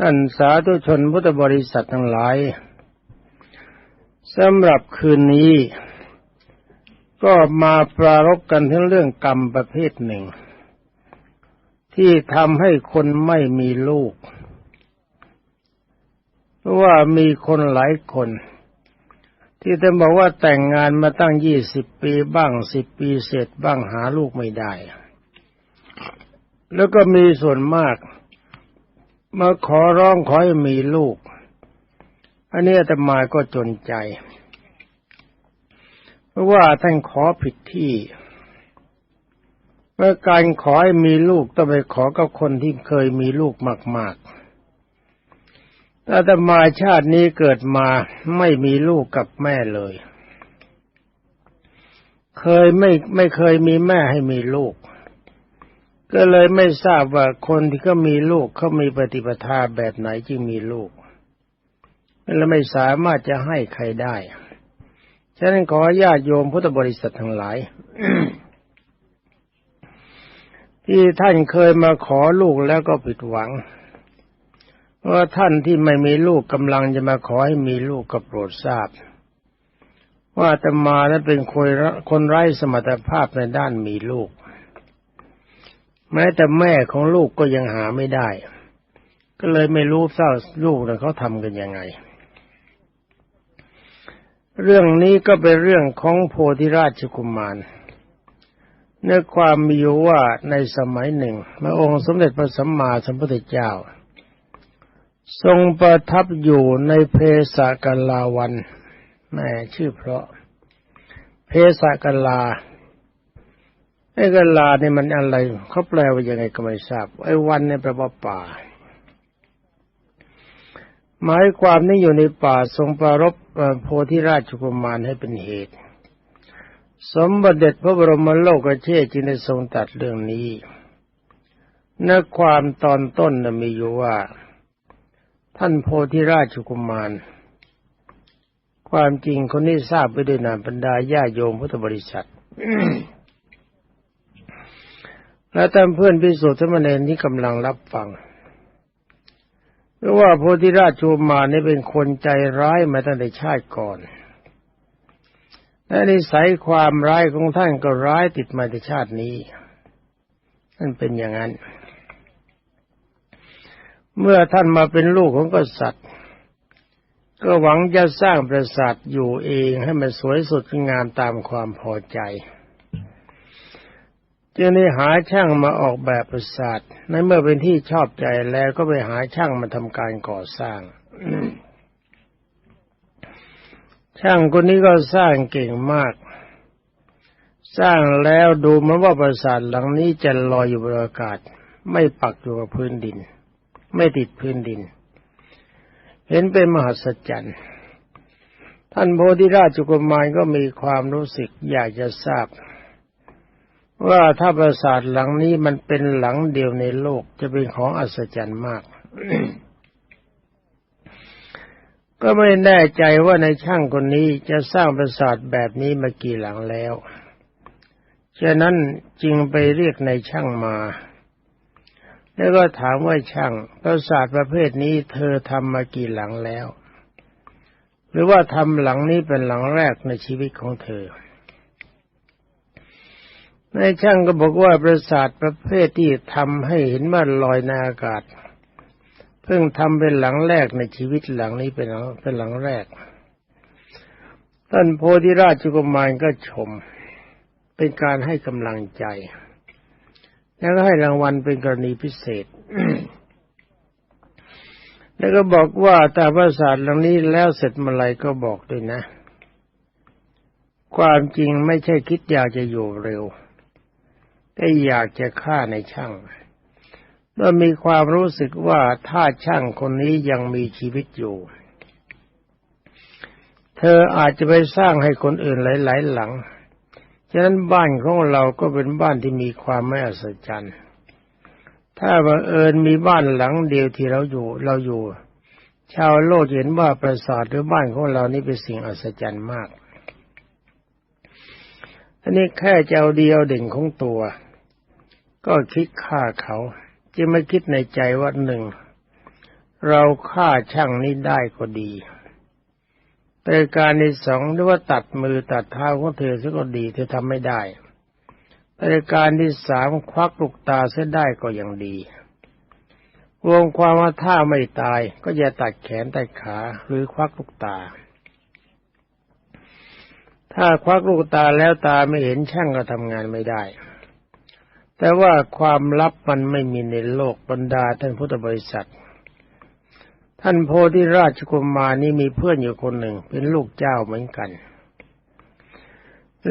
ท่านสาธุชนพุทธบริษัททั้งหลายสำหรับคืนนี้ ก็มาปรารบกันทั้งเรื่องกรรมประเภทหนึ่ง ที่ทำให้คนไม่มีลูก เพราะว่ามีคนหลายคน ที่จะบอกว่าแต่งงานมาตั้งยี่สิบปีบ้างสิบปีเสร็จบ้างหาลูกไม่ได้ แล้วก็มีส่วนมาก มาขอร้องขอให้มีลูก อันนี้อาตมาก็จนใจ เพราะว่าท่านขอผิดที่เมื่อการขอให้มีลูกต้องไปขอกับคนที่เคยมีลูกมากๆอาตมาชาตินี้เกิดมาไม่มีลูกกับแม่เลย เคยไม่ไม่เคยมีแม่ให้มีลูก ก็เลยไม่ทราบว่าคนที่เขามีลูกเขามีปฏิปทาแบบไหนจึงมีลูกและไม่สามารถจะให้ใครได้ฉะนั้นขอญาติโยมพุทธบริษัททั้งหลาย ที่ท่านเคยมาขอลูกแล้วก็ผิดหวังว่าท่านที่ไม่มีลูกกำลังจะมาขอให้มีลูกก็โปรดทราบ ว่าตมานั้นเป็นคนคนไร้สมรรถภาพในด้านมีลูก แม้แต่แม่ของลูกก็ยังหาไม่ได้ ก็เลยไม่รู้เศร้าลูกนะเขาทำกันยังไง เรื่องนี้ก็เป็นเรื่องของโพธิราชกุมารเนื้อความมีอยู่ว่าในสมัยหนึ่งพระองค์สมเด็จพระสัมมาสัมพุทธเจ้า ทรงประทับอยู่ในเพศกลาวันแม่ชื่อเพราะ เพศกลา ไอ้กลาเนี่ยมันอะไรเขาแปลว่ายังไงก็ไม่ทราบ ไอ้วันเนี่ยแปลว่าป่า หมายความนี้อยู่ในป่าทรงปรารบโพธิราชกุมารให้เป็นเหตุ สมบัติเด็จพระบรมโลกเชษจึงได้ทรงตัดเรื่องนี้เนื้อความตอนต้นนะมีอยู่ว่า ท่านโพธิราชกุมาร ความจริงคนนี้ทราบไปด้วยนามบรรดาญาโยมพุทธบริษัท และท่านเพื่อนพิสุทธิ์มเณรที่กำลังรับฟังเพราะว่าโพธิราชชูมานี่เป็นคนใจร้ายมาตั้งแต่ชาติก่อน และนิสัยความร้ายของท่านก็ร้ายติดมาในชาตินี้นั่นเป็นอย่างนั้น เมื่อท่านมาเป็นลูกของกษัตริย์ ก็หวังจะสร้างปราสาทอยู่เองให้มันสวยสดงามตามความพอใจ จึงได้หาช่างมาออกแบบปราสาทในเมื่อเป็นที่ชอบใจแล้วก็ไปหาช่างมาทำการก่อสร้าง ช่างคนนี้ก็สร้างเก่งมาก สร้างแล้วดูมันว่าปราสาทหลังนี้จะลอยอยู่บนอากาศ ไม่ปักอยู่กับพื้นดิน ไม่ติดพื้นดิน เห็นเป็นมหัศจรรย์ท่านโพธิราชกุมารก็มีความรู้สึกอยากจะทราบ ว่าถ้าปราสาทหลังนี้มันเป็นหลังเดียวในโลกจะเป็นของอัศจรรย์มาก ก็ไม่แน่ใจว่าในช่างคนนี้จะสร้างปราสาทแบบนี้มากี่หลังแล้ว ฉะนั้นจึงไปเรียกในช่างมา แล้วก็ถามว่าช่างปราสาทประเภทนี้เธอทำมากี่หลังแล้ว หรือว่าทำหลังนี้เป็นหลังแรกในชีวิตของเธอ นายช่างก็บอกว่าประสาทประเภทที่ทำให้เห็นว่าลอยในอากาศ เพิ่งทำเป็นหลังแรกในชีวิตหลังนี้เป็นเป็นหลังแรก ท่านโพธิราชกุมารก็ชม เป็นการให้กำลังใจ แล้วก็ให้รางวัลเป็นกรณีพิเศษ แล้วก็บอกว่าแต่ปราสาทหลังนี้แล้วเสร็จเมื่อไรก็บอกด้วยนะ ความจริงไม่ใช่คิดอยากจะอยู่เร็ว ก็อยากจะฆ่าในช่างโดยมีความรู้สึกว่าถ้าช่างคนนี้ยังมีชีวิตอยู่ เธออาจจะไปสร้างให้คนอื่นหลาย ๆ หลัง ฉะนั้นบ้านของเราก็เป็นบ้านที่มีความไม่อัศจรรย์ ถ้าบังเอิญมีบ้านหลังเดียวที่เราอยู่เราอยู่ ชาวโลกเห็นว่าปราสาทหรือบ้านของเรานี่เป็นสิ่งอัศจรรย์มากอันนี้แค่เจ้าเดียวเด่นของตัว ก็คิดฆ่าเขาจะไม่คิดในใจว่าหนึ่ง เราฆ่าช่างนี้ได้ก็ดี แต่การที่สองหรือว่าตัดมือตัดเท้าของเธอซะก็ดีเธอทำไม่ได้แต่การที่สามควักลูกตาเสียได้ก็ยังดีวงความว่าถ้าไม่ตายก็อย่าตัดแขนตัดขาหรือควักลูกตา ถ้าควักลูกตาแล้วตาไม่เห็นช่างก็ทำงานไม่ได้ แต่ว่าความลับมันไม่มีในโลกบรรดาท่านพุทธบริษัท ท่านโพธิราชกุมารนี่มีเพื่อนอยู่คนหนึ่ง เป็นลูกเจ้าเหมือนกัน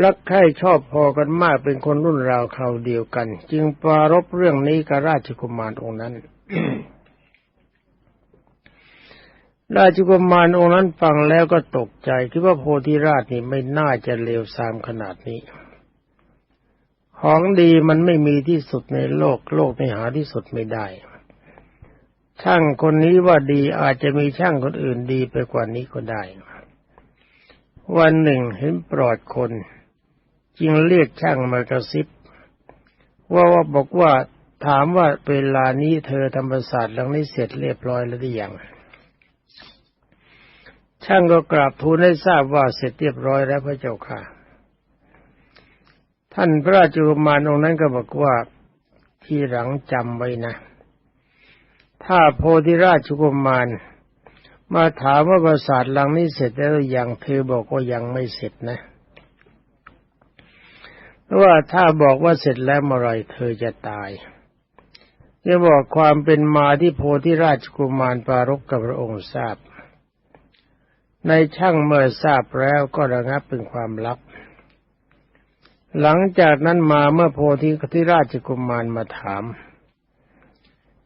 รักใคร่ชอบพอกันมากเป็นคนรุ่นราวคราวเดียวกัน จึงปรารบเรื่องนี้กับราชกุมารองค์นั้นราชกุมารองค์นั้นฟังแล้วก็ตกใจ คิดว่าโพธิราชนี่ไม่น่าจะเลวทรามขนาดนี้ ของดีมันไม่มีที่สุดในโลก โลกไม่หาที่สุดไม่ได้ ช่างคนนี้ว่าดีอาจจะมีช่างคนอื่นดีไปกว่านี้ก็ได้ วันหนึ่งเห็นปลอดคน จึงเรียกช่างมากระซิบ ว่าว่าบอกว่าถามว่าเวลานี้เธอทำประสาทหลังนี้เสร็จเรียบร้อยแล้วหรือยังช่างก็กราบทูลให้ทราบว่าเสร็จเรียบร้อยแล้วพระเจ้าค่ะ ท่านพระราชกุมารองค์นั้นก็บอกว่าที่หลังจำไว้นะ ถ้าโพธิราชกุมารมาถามว่าปราสาทหลังนี้เสร็จแล้วอยังเธอบอกว่ายังไม่เสร็จนะว่าถ้าบอกว่าเสร็จแล้วเมื่อไรเธอจะตายจะบอกความเป็นมาที่โพธิราชกุมารปารกกับพระองค์ทราบ ในช่างเมื่อทราบแล้วก็ระงับเป็นความลับ หลังจากนั้นมาเมื่อโพธิทิราชกุมารมาถาม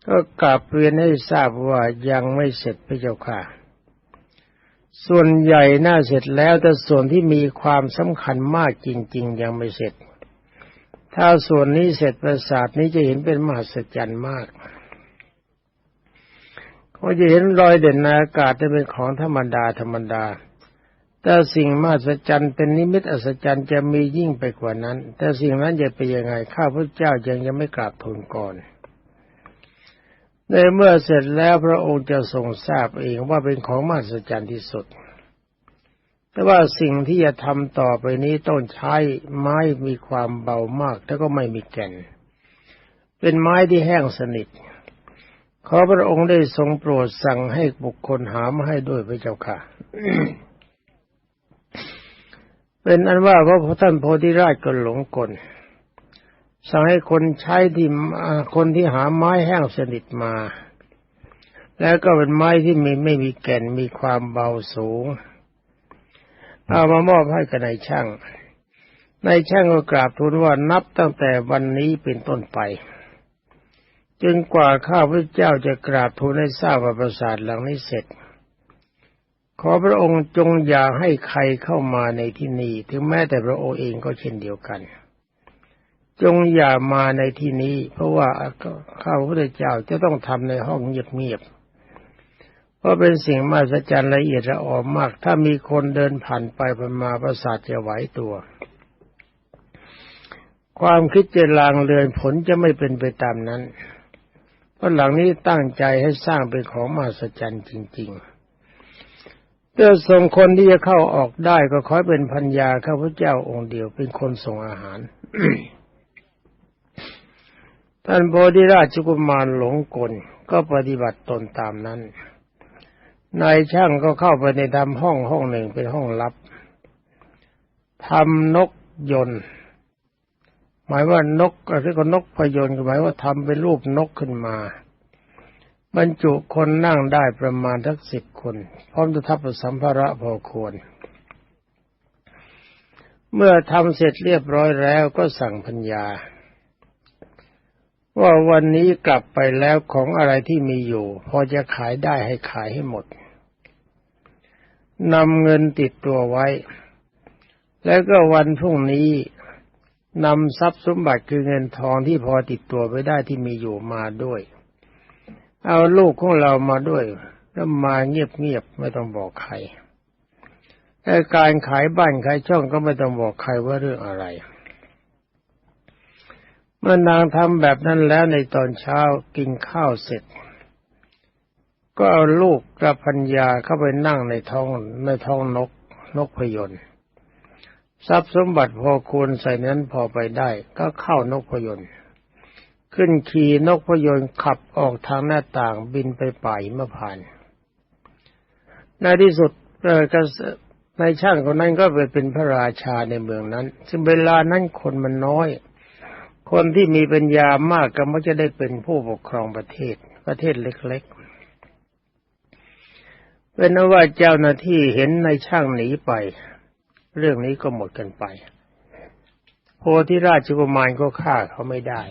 ก็กลับเรียนให้ทราบว่ายังไม่เสร็จพระเจ้าค่ะ ส่วนใหญ่น่าเสร็จแล้วแต่ส่วนที่มีความสำคัญมากจริง ๆ ยังไม่เสร็จ ถ้าส่วนนี้เสร็จประสาทนี้จะเห็นเป็นมหัศจรรย์มากเขาจะเห็นรอยเด่นในอากาศจะเป็นของธรรมดาธรรมดา แต่สิ่งมหัศจรรย์เป็นนิมิตอัศจรรย์จะมียิ่งไปกว่านั้น แต่สิ่งนั้นจะเป็นยังไงข้าพระเจ้ายังยังไม่กราบทูลก่อนในเมื่อเสร็จแล้วพระองค์จะทรงทราบเองว่าเป็นของมหัศจรรย์ที่สุด แต่ว่าสิ่งที่จะทำต่อไปนี้ต้องใช้ไม้มีความเบามากแล้วก็ไม่มีแก่น เป็นไม้ที่แห้งสนิท ขอพระองค์ได้ทรงโปรดสั่งให้บุคคลหามาให้ด้วยพระเจ้าค่ะ เป็นอันว่าพระท่านโพธิราชก็หลงกลสั่งให้คนใช้ที่คนที่หาไม้แห้งสนิทมา แล้วก็เป็นไม้ที่มีไม่มีแก่นมีความเบาสูง เอามามอบให้กับนายช่างนายช่างก็กราบทูลว่านับตั้งแต่วันนี้เป็นต้นไปจนกว่าข้าพระเจ้าจะกราบทูลให้ทราบว่าปราสาทหลังนี้เสร็จ ขอพระองค์จงอย่าให้ใครเข้ามาในที่นี้ ถึงแม้แต่พระองค์เองก็เช่นเดียวกัน จงอย่ามาในที่นี้ เพราะว่าข้าพระเจ้าจะต้องทำในห้องเงียบๆเพราะเป็นสิ่งมหัศจรรย์ละเอียดละออมาก ถ้ามีคนเดินผ่านไปผ่านมาประสาทจะไหวตัว ความคิดจะลางเลือนผลจะไม่เป็นไปตามนั้นเพราะหลังนี้ตั้งใจให้สร้างเป็นของมหัศจรรย์จริง ๆ เพื่อส่งคนที่จะเข้าออกได้ก็ขอเป็นพัญญาข้าพเจ้าองค์เดียวเป็นคนส่งอาหาร ท่านโพธิราชกุมารหลงกลก็ปฏิบัติตนตามนั้น นายช่างก็เข้าไปในทำห้องห้องหนึ่งเป็นห้องลับทำนกยนต์หมายว่านกอะไรก็นกพยนต์หมายว่าทำเป็นรูปนกขึ้นมา บรรจุคนนั่งได้ประมาณทักสิบคน พร้อมทับสัมภาระพอควร เมื่อทำเสร็จเรียบร้อยแล้วก็สั่งพัญญา ว่าวันนี้กลับไปแล้วของอะไรที่มีอยู่ พอจะขายได้ให้ขายให้หมดนำเงินติดตัวไว้ แล้วก็วันพรุ่งนี้นำทรัพย์สมบัติคือเงินทองที่พอติดตัวไปได้ที่มีอยู่มาด้วย เอาลูกของเรามาด้วย แล้วมาเงียบๆไม่ต้องบอกใครแต่การขายบ้านขายช่องก็ไม่ต้องบอกใครว่าเรื่องอะไร เมื่อนางทำแบบนั้นแล้วในตอนเช้ากินข้าวเสร็จ ก็เอาลูกกับพัญญาเข้าไปนั่งในท้องในท้องนกนกพยนต์ทรัพย์สมบัติพอควรใส่นั้นพอไปได้ ก็เข้านกพยนต์ ขึ้นขี่นกพยนต์ขับออกทางหน้าต่างบินไปป่ายมะพานในที่สุดในช่างคนนั้นก็ไปเป็นพระราชาในเมืองนั้น ซึ่งเวลานั้นคนมันน้อย คนที่มีปัญญามากก็มักจะได้เป็นผู้ปกครองประเทศ ประเทศเล็กๆ เป็นว่าเจ้าหน้าที่เห็นในช่างหนีไป เรื่องนี้ก็หมดกันไป โพธิราชกุมารก็ฆ่าเขาไม่ได้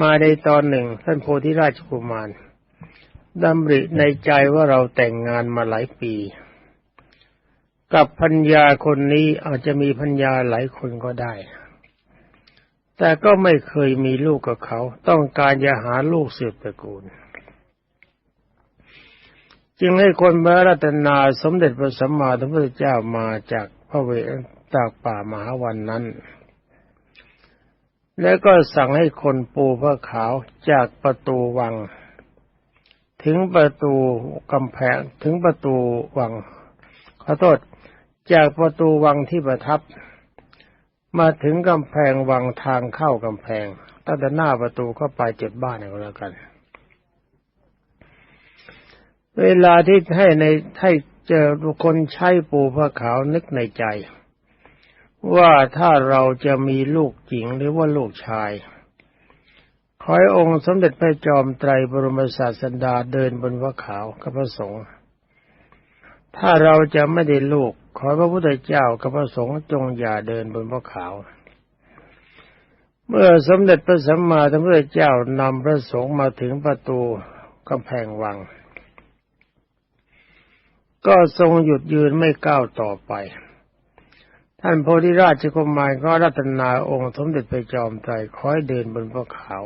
มาในตอนหนึ่งท่านโพธิราชกุมารดำริในใจว่าเราแต่งงานมาหลายปี กับพัญญาคนนี้อาจจะมีพัญญาหลายคนก็ได้ แต่ก็ไม่เคยมีลูกกับเขา ต้องการจะหาลูกสืบตระกูล จึงให้คนมารัตนาสมเด็จพระสัมมาสัมพุทธเจ้ามาจากพระเวจากป่ามหาวันนั้น แล้วก็สั่งให้คนปูพระขาวจากประตูวัง ถึงประตูกำแพงถึงประตูวัง ขอโทษ จากประตูวังที่ประทับ มาถึงกำแพงวังทางเข้ากำแพงตั้งแต่หน้าประตูก็ไปเจ็ดบ้านก็แล้วกัน เวลาที่ให้ในให้เจอคนใช้ปูพระขาวนึกในใจ ว่าถ้าเราจะมีลูกหญิงหรือว่าลูกชายขอให้องค์สมเด็จพระจอมไตรบรมศาสดาเดินบนวัขาวกับพระสงฆ์ถ้าเราจะไม่ได้ลูก ขอพระพุทธเจ้ากับพระสงฆ์จงอย่าเดินบนวัขาว เมื่อสมเด็จพระสัมมาสัมพุทธเจ้านำพระสงฆ์มาถึงประตูกำแพงวัง ก็ทรงหยุดยืนไม่ก้าวต่อไป ท่านโพธิราชกุมารก็รัตนาองค์สมเด็จพระจอมไตรคอยเดินบนพระขาว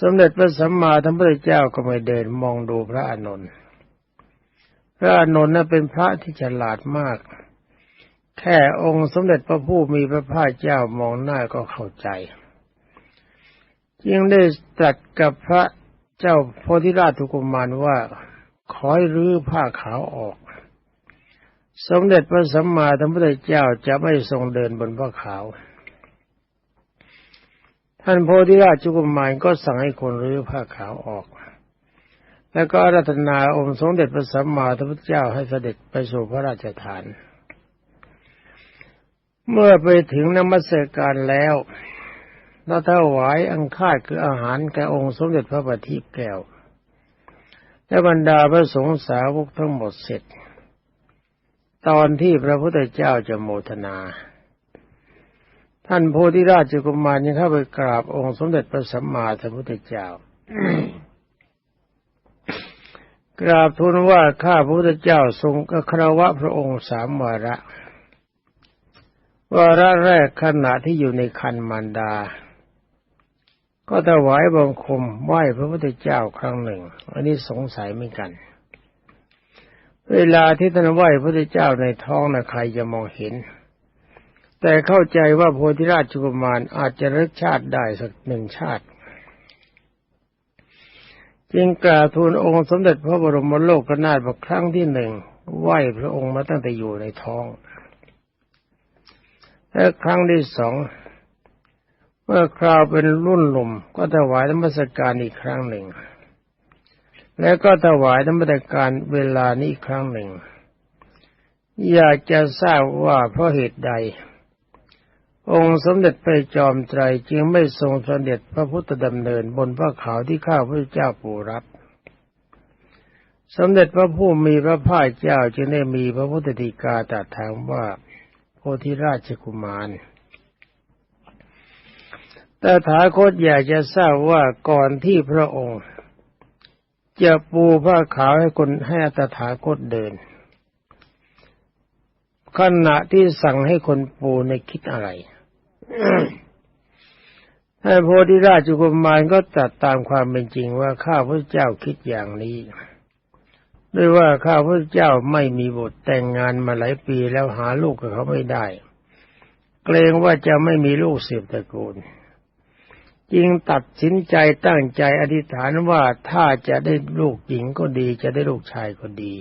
สมเด็จพระสัมมาสัมพุทธเจ้าก็ไม่เดินมองดูพระอานนท์พระอานนท์นั้นเป็นพระที่ฉลาดมาก แค่องค์สมเด็จพระผู้มีพระภาคเจ้ามองหน้าก็เข้าใจจึงได้ตรัสกับพระเจ้าโพธิราชทุกุมารว่าขอให้รื้อผ้าขาวออก สมเด็จพระสัมมาสัมพุทธเจ้าจะไม่ทรงเดินบนผ้าขาว ท่านโพธิราชกุมารก็สั่งให้คนรื้อผ้าขาวออก แล้วก็รัตนาองค์สมเด็จพระสัมมาสัมพุทธเจ้าให้เสด็จไปสู่พระราชฐาน เมื่อไปถึงนมัสการแล้วเราถวายอังคาดคืออาหารแก่องค์สมเด็จพระบัณฑิตแก้ว และบรรดาพระสงฆ์สาวกทั้งหมดเสร็จ ตอนที่พระพุทธเจ้าจะโมทนา ท่านโพธิราชกุมารยังเข้าไปกราบองค์สมเด็จพระสัมมาสัมพุทธเจ้ากราบทูลว่าข้าพระพุทธเจ้าทรงกคารวะพระองค์สามวาระ วาระแรกขณะที่อยู่ในคันมารดา ก็ถวายบังคมไหว้พระพุทธเจ้าครั้งหนึ่ง อันนี้สงสัยไม่กัน เวลาที่ท่านไหว้พระพุทธเจ้าในท้องนะใครจะมองเห็น แต่เข้าใจว่าโพธิราชกุมารอาจจะรึกชาติได้สักหนึ่งชาติ จึงกราทูลองค์สมเด็จพระบรมโลกนาถบอกครั้งที่หนึ่งไหวพระองค์มาตั้งแต่อยู่ในท้อง และครั้งที่สองเมื่อคราวเป็นรุ่นหนุ่มก็ถวายธรรมสการอีกครั้งหนึ่ง แล้วก็ถวายธรรมสการเวลานี้ครั้งหนึ่ง อยากจะทราบว่าเพราะเหตุใด องค์สมเด็จพระจอมไตรจึงไม่ทรงสเด็จพระพุทธดำเนินบนพระขาวที่ข้าพระเจ้าปูรับ สมเด็จพระผู้มีพระภาคเจ้าจึงได้มีพระพุทธฎีกาตรัสถามว่าโพธิราชกุมารแต่ถาคตอยากจะทราบว่าก่อนที่พระองค์ จะปูผ้าขาวให้คนให้ตถาคตเดิน ขณะที่สั่งให้คนปูในคิดอะไรท่านโพธิราชกุมารก็ตัดตามความเป็นจริงว่าข้าพระเจ้าคิดอย่างนี้ ด้วยว่าข้าพระเจ้าไม่มีบุตรแต่งงานมาหลายปีแล้วหาลูกกับเขาไม่ได้ เกรงว่าจะไม่มีลูกเสียบตระกูล จึงตัดสินใจตั้งใจอธิษฐานว่าถ้าจะได้ลูกหญิงก็ดี จะได้ลูกชายก็ดี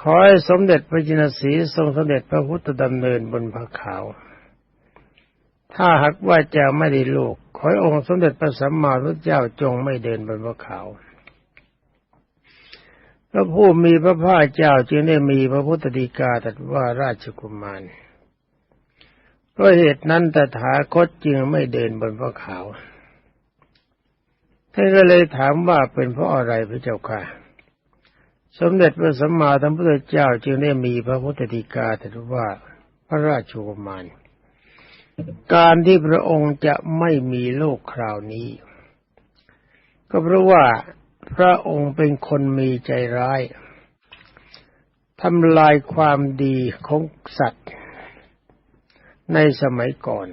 ขอให้สมเด็จพระจินสีทรงสมเด็จพระพุทธดำเนินบนพระขาว ถ้าหากว่าจะไม่ได้ลูก ขอให้องค์สมเด็จพระสัมมาสัมพุทธเจ้าจงไม่เดินบนพระขาวพระผู้มีพระภาคเจ้าจึงได้มีพระพุทธดีกาตรัสว่าราชกุมาร ราะเหตุนั้นตถาคตจึงไม่เดินบนพระขาว ท่านก็เลยถามว่าเป็นเพราะอะไรพระเจ้าค่ะ สมเด็จพระสัมมาสัมพุทธเจ้าจึงได้มีพระพุทธดีกาตรัสว่าพระราชกุมารการที่พระองค์จะไม่มีโลกคราวนี้ ก็เพราะว่าพระองค์เป็นคนมีใจร้ายทำลายความดีของสัตว์ ในสมัยก่อน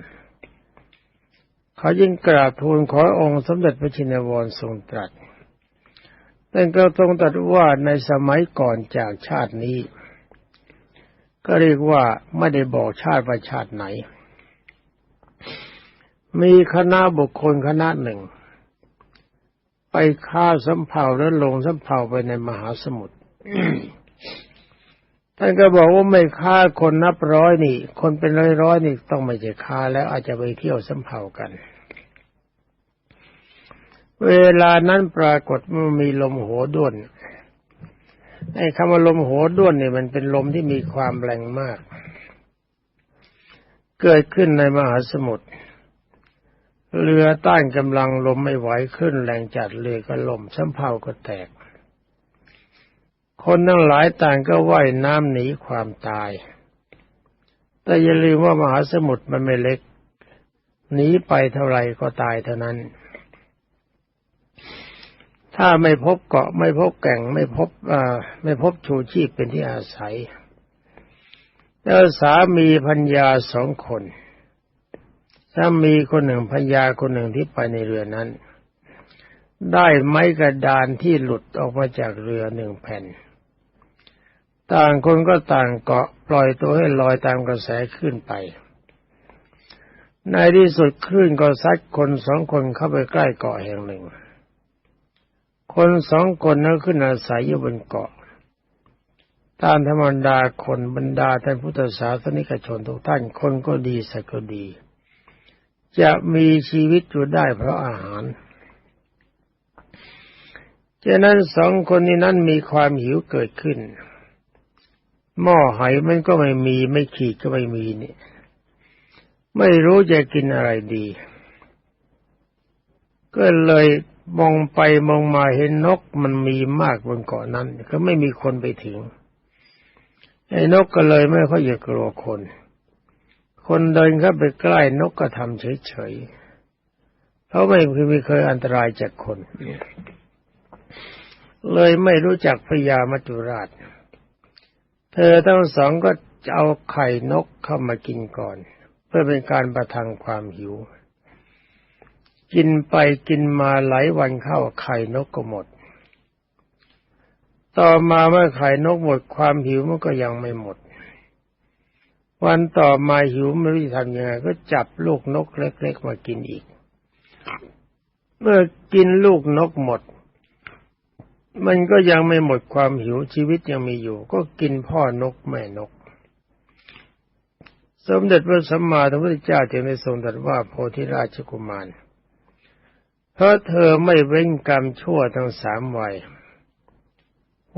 เขายิ่งกราบทูลขอองค์สมเด็จพระชินวรทรงตรัสแต่ก็ทรงตรัสว่าในสมัยก่อนจากชาตินี้ ก็เรียกว่าไม่ได้บอกชาติว่าชาติไหน มีคณะบุคคลคณะหนึ่ง ไปฆ่าสำเภาแล้วลงสำเภาไปในมหาสมุทร ท่านก็บอกว่าไม่ฆ่าคนนับร้อยนี่ คนเป็นร้อยร้อยนี่ต้องไม่จะฆ่าแล้วอาจจะไปเที่ยวสำเภากัน เวลานั้นปรากฏมันมีลมโหด้วนไอ้คำว่าลมโหด้วนเนี่ยมันเป็นลมที่มีความแรงมาก เกิดขึ้นในมหาสมุทรเรือต้านกำลังลมไม่ไหวขึ้นแรงจัดเรือก็ล่มสำเภาก็แตก คนทั้งหลายต่างก็ว่ายน้ำหนีความตาย แต่อย่าลืมว่ามหาสมุทรมันไม่เล็ก หนีไปเท่าไรก็ตายเท่านั้น ถ้าไม่พบเกาะไม่พบแก่งไม่พบอ่าไม่พบชูชีพเป็นที่อาศัย แล้วสามีพัญญาสองคนถ้ามีคนหนึ่งพัญญาคนหนึ่งที่ไปในเรือนั้นได้ไม้กระดานที่หลุดออกมาจากเรือหนึ่งแผ่น ต่างคนก็ต่างเกาะปล่อยตัวให้ลอยตามกระแสขึ้นไป ในที่สุดคลื่นก็ซัดคนสองคนเข้าไปใกล้เกาะแห่งหนึ่ง คนสองคนนั้นขึ้นอาศัยอยู่บนเกาะ ตามธรรมดาคนบรรดาท่านพุทธศาสนิกชนทุกท่านคนก็ดีสักก็ดี จะมีชีวิตอยู่ได้เพราะอาหารฉะนั้นสองคนนี้นั้นมีความหิวเกิดขึ้น หม้อไหมันก็ไม่มี ไม่ขีดก็ไม่มีนี่ไม่รู้จะกินอะไรดี ก็เลยมองไปมองมาเห็นนกมันมีมากบนเกาะนั้น ก็ไม่มีคนไปถึงไอ้นกก็เลยไม่ค่อยอยากกลัวคน คนเดินเข้าไปใกล้นกก็ทำเฉยๆเพราะไม่เคยมีเคยอันตรายจากคน เลยไม่รู้จักพญามัจจุราช เธอทั้งสองก็เอาไข่นกเข้ามากินก่อน เพื่อเป็นการประทังความหิว กินไปกินมาหลายวันเข้าไข่นกก็หมด ต่อมาเมื่อไข่นกหมดความหิวมันก็ยังไม่หมด วันต่อมาหิวไม่รู้จะทำยังไงก็จับลูกนกเล็กๆมากินอีก เมื่อกินลูกนกหมด มันก็ยังไม่หมดความหิวชีวิตยังมีอยู่ ก็กินพ่อนกแม่นก สมเด็จพระสัมมาสัมพุทธเจ้าจึงได้ทรงตรัสว่าโพธิราชกุมาร เพราะเธอไม่เว้นกรรมชั่วทั้งสามวัย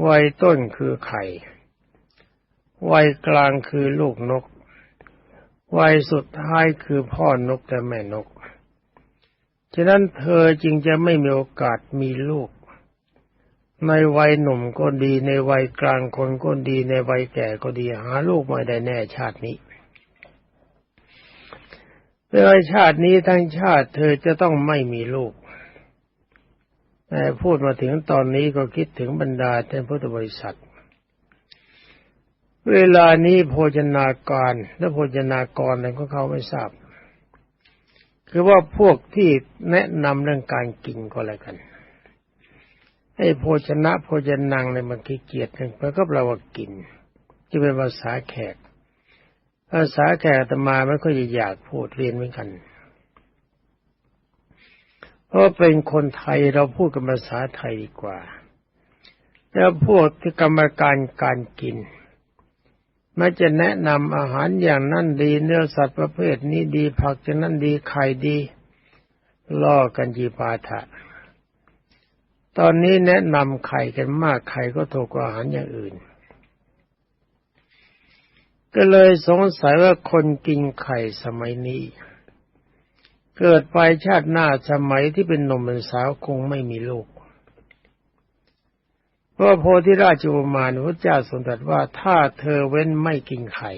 วัยต้นคือไข่ วัยกลางคือลูกนก วัยสุดท้ายคือพ่อนกและแม่นก ฉะนั้นเธอจึงจะไม่มีโอกาสมีลูก ในวัยหนุ่มก็ดีในวัยกลางคนก็ดีในวัยแก่ก็ดีหาลูกไม่ได้แน่ชาตินี้ในชาตินี้ทั้งชาติเธอจะต้องไม่มีลูกแต่พูดมาถึงตอนนี้ก็คิดถึงบรรดาท่านพุทธบริษัท เวลานี้โภชนาการและโภชนากรอะไรก็เขาไม่ทราบ คือว่าพวกที่แนะนำเรื่องการกินก็อะไรกัน ให้โภชนะโภชนังในมันขี้เกียจหนึ่งมันก็แปลว่ากินจะเป็นภาษาแขก ภาษาแขกตมาไม่ค่อยจะอยากพูดเรียนเหมือนกัน เพราะเป็นคนไทยเราพูดกันภาษาไทยดีกว่า แล้วพวกที่กรรมการการกินมันจะแนะนำอาหารอย่างนั้นดีเนื้อสัตว์ประเภทนี้ดีผักจะนั้นดีไข่ดีล่อกันจีปาถะ ตอนนี้แนะนำไข่กันมากไข่ก็ถูกกว่าอาหารอย่างอื่น ก็เลยสงสัยว่าคนกินไข่สมัยนี้ เกิดไปชาติหน้าสมัยที่เป็นหนุ่มเป็นสาวคงไม่มีลูกเพราะโพธิราชกุมารพระเจ้าทรงตรัสว่าถ้าเธอเว้นไม่กินไข่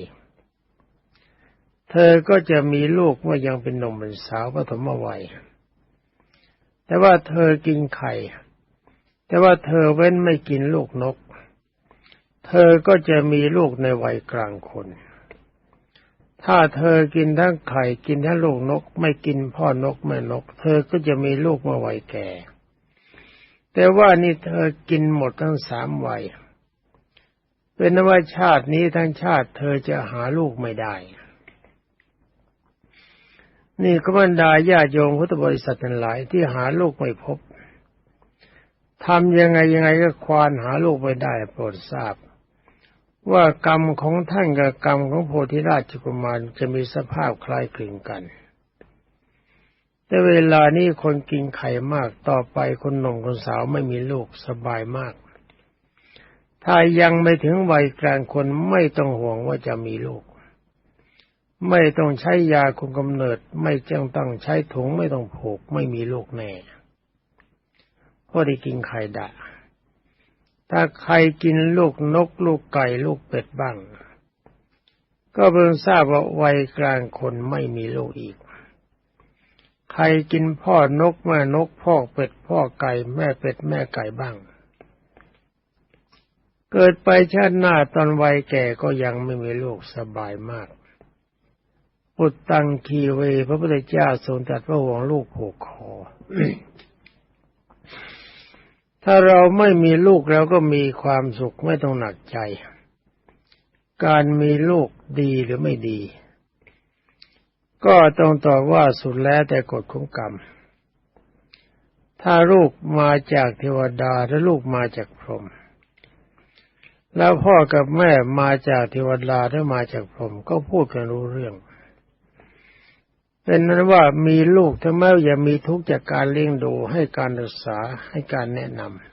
เธอก็จะมีลูกเมื่อยังเป็นหนุ่มเป็นสาวปฐมวัย แต่ว่าเธอกินไข่ แต่ว่าเธอเว้นไม่กินลูกนก เธอก็จะมีลูกในวัยกลางคน ถ้าเธอกินทั้งไข่กินทั้งลูกนก ไม่กินพ่อนกแม่นก เธอก็จะมีลูกเมื่อวัยแก่ แต่ว่านี่เธอกินหมดทั้งสามวัย เป็นว่าชาตินี้ทั้งชาติ เธอจะหาลูกไม่ได้ นี่ก็บรรดาญาโยมพุทธบริษัททั้งหลายที่หาลูกไม่พบ ทำยังไงยังไงก็ควานหาลูกไม่ได้โปรดทราบ ว่ากรรมของท่านกับกรรมของโพธิราชกุมารจะมีสภาพคล้ายคลึงกัน แต่เวลานี้คนกินไข่มากต่อไปคนหนุ่มคนสาวไม่มีลูกสบายมาก ถ้ายังไม่ถึงวัยกลางคนไม่ต้องห่วงว่าจะมีลูก ไม่ต้องใช้ยาคุมกำเนิด ไม่จ้งต้องใช้ถุงไม่ต้องผูกไม่มีลูกแน่ พราได้กินไข่ดะ ถ้าใครกินลูกนกลูกไก่ลูกเป็ดบ้าง ก็เพิ่งทราบว่าวัยกลางคนไม่มีลูกอีก ใครกินพ่อนกแม่นกพ่อเป็ดพ่อไก่แม่เป็ดแม่ไก่บ้าง เกิดไปชาติหน้าตอนวัยแก่ก็ยังไม่มีลูกสบายมากปุตตังคีเว พระพุทธเจ้าทรงตรัสว่าห่วงลูกผูกคอ ถ้าเราไม่มีลูกเราก็มีความสุขไม่ต้องหนักใจ การมีลูกดีหรือไม่ดี ก็ต้องตอบว่าสุดแล้วแต่กฎของกรรม ถ้าลูกมาจากเทวดาและลูกมาจากพรหมแล้วพ่อกับแม่มาจากเทวดาหรือมาจากพรหมก็พูดกันรู้เรื่อง เป็นนั้นว่ามีลูกถ้าแม้อย่ามีทุกข์จากการเลี้ยงดูให้การศึกษาให้การแนะนำ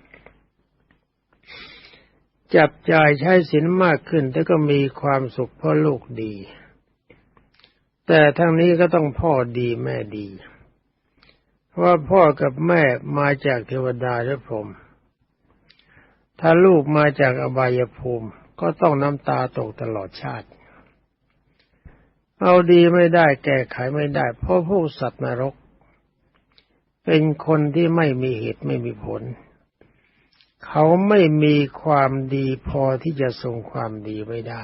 จับจ่ายใช้สินมากขึ้นแต่ก็มีความสุขเพราะลูกดี แต่ทั้งนี้ก็ต้องพ่อดีแม่ดีเพราพ่อกับแม่มาจากเทวดาและพรหมถ้าลูกมาจากอบายภูมิ ก็ต้องน้ำตาตกตลอดชาติ เอาดีไม่ได้แก้ไขไม่ได้ เพราะพวกสัตว์นรก เป็นคนที่ไม่มีเหตุไม่มีผล เขาไม่มีความดีพอที่จะทรงความดีไว้ได้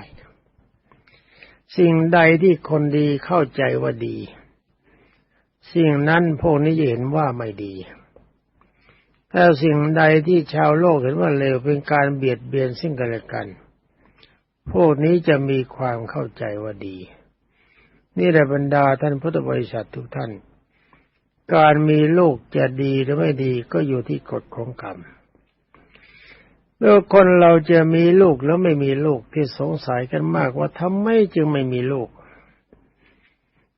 สิ่งใดที่คนดีเข้าใจว่าดี สิ่งนั้นพวกนี้เห็นว่าไม่ดีถ้าสิ่งใดที่ชาวโลกเห็นว่าเลวเป็นการเบียดเบียนซึ่งกันและกัน พวกนี้จะมีความเข้าใจว่าดี นี่แหละบรรดาท่านพุทธบริษัททุกท่าน การมีลูกจะดีหรือไม่ดีก็อยู่ที่กฎของกรรมเมื่อคนเราจะมีลูกแล้วไม่มีลูกที่สงสัยกันมากว่าทำไมจึงไม่มีลูก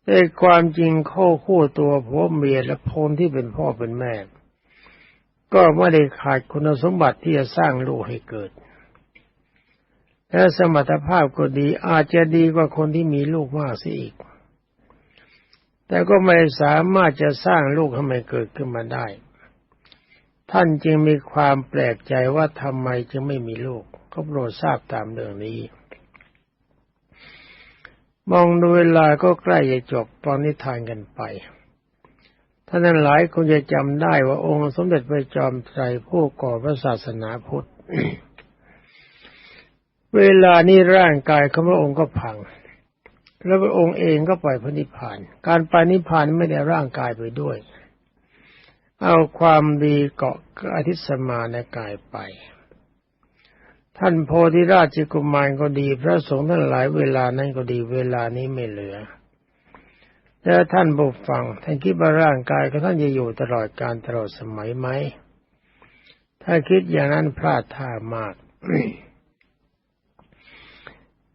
แต่ความจริงข้อคู่ตัวผัวเมียและพนที่เป็นพ่อเป็นแม่ ก็ไม่ได้ขาดคุณสมบัติที่จะสร้างลูกให้เกิดและสมรรถภาพก็ดีอาจจะดีกว่าคนที่มีลูกมากเสิอีก แต่ก็ไม่สามารถจะสร้างลูกให้มันเกิดขึ้นมาได้ ท่านจึงมีความแปลกใจว่าทำไมจึงไม่มีลูก ก็โปรดทราบตามเรื่องนี้ มองดูเวลาก็ใกล้จะจบตอนนิทานกันไปท่านนั้นหลายคงจะจำได้ว่าองค์สมเด็จพระจอมไตรผู้ก่อพระศาสนาพุทธ เวลานี้ร่างกายของพระองค์ก็พัง แล้วพระองค์เองก็ปล่อยพระนิพพาน การไปนิพพานไม่ได้ร่างกายไปด้วย เอาความดีเกาะอธิสมาในกายไป ท่านโพธิราชกุมารก็ดีพระสงฆ์ท่านหลายเวลานั้นก็ดีเวลานี้ไม่เหลือแล้วท่านผู้ฟังท่านคิดว่าร่างกายของท่านจะอยู่ตลอดการตลอดสมัยไหม ถ้าคิดอย่างนั้นพลาดท่ามาก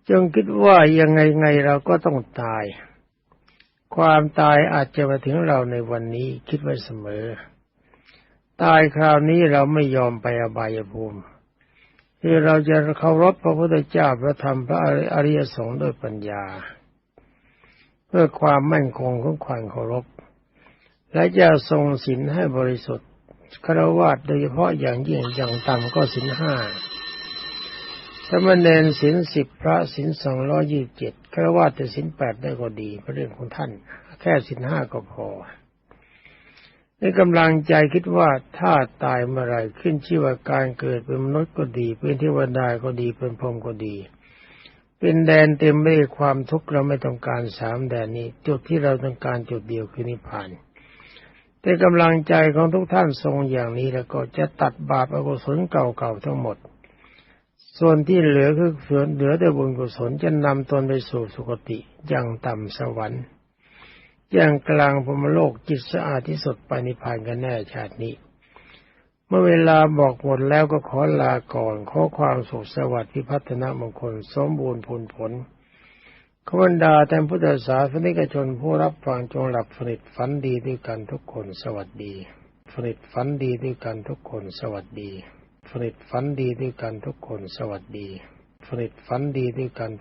จงคิดว่ายังไงไงเราก็ต้องตาย ความตายอาจจะมาถึงเราในวันนี้คิดไว้เสมอ ตายคราวนี้เราไม่ยอมไปอบายภูมิ คือเราจะเคารพพระพุทธเจ้าพระธรรมพระอริยสงฆ์ด้วยปัญญา เพื่อความมั่นคงของความเคารพ และจะทรงศีลให้บริสุทธิ์คารวะโดยเฉพาะอย่างยิ่งอย่างต่ำก็ศีลห้า ถ้ามันเนนศีลสิบพระศีลสองร้อยี่สิบเจ็ดคารวะแต่ศีลแปดได้ก็ดีเป็นเรื่องของท่าน แค่ศีลห้าก็พอในกำลังใจคิดว่าถ้าตายเมื่อไรขึ้นชื่อว่าการเกิดเป็นมนุษย์ก็ดี เป็นเทวดาก็ดีเป็นพรหมก็ดี เป็นแดนเต็มไปด้วยความทุกข์เราไม่ต้องการสามแดนนี้ จุดที่เราต้องการจุดเดียวคือนิพพานแต่กำลังใจของทุกท่านทรงอย่างนี้แล้วก็จะตัดบาปอกุศลเก่าๆทั้งหมด ส่วนที่เหลือคือส่วนเหลือแต่บุญกุศลจะนำตนไปสู่สุคติอย่างต่ำสวรรค์อย่างกลางพรมโลกจิตสะอาดที่สุดไปนิพพานกันแน่ชาตินี้ เมื่อเวลาบอกหมดแล้วก็ขอลาก่อนขอความสุขสวัสดิ์พิพัฒนมงคลสมบูรณ์ผลผลขบันดาแต่พุทธศาสนิกชนผู้รับฟังจงหลับสนิทฝันดีด้วยกันทุกคนสวัสดีสนิทฝันดีด้วยกันทุกคนสวัสดี สนิทฝันดีด้วยกันทุกคนสวัสดีสนิทฝันดีด้วยกัน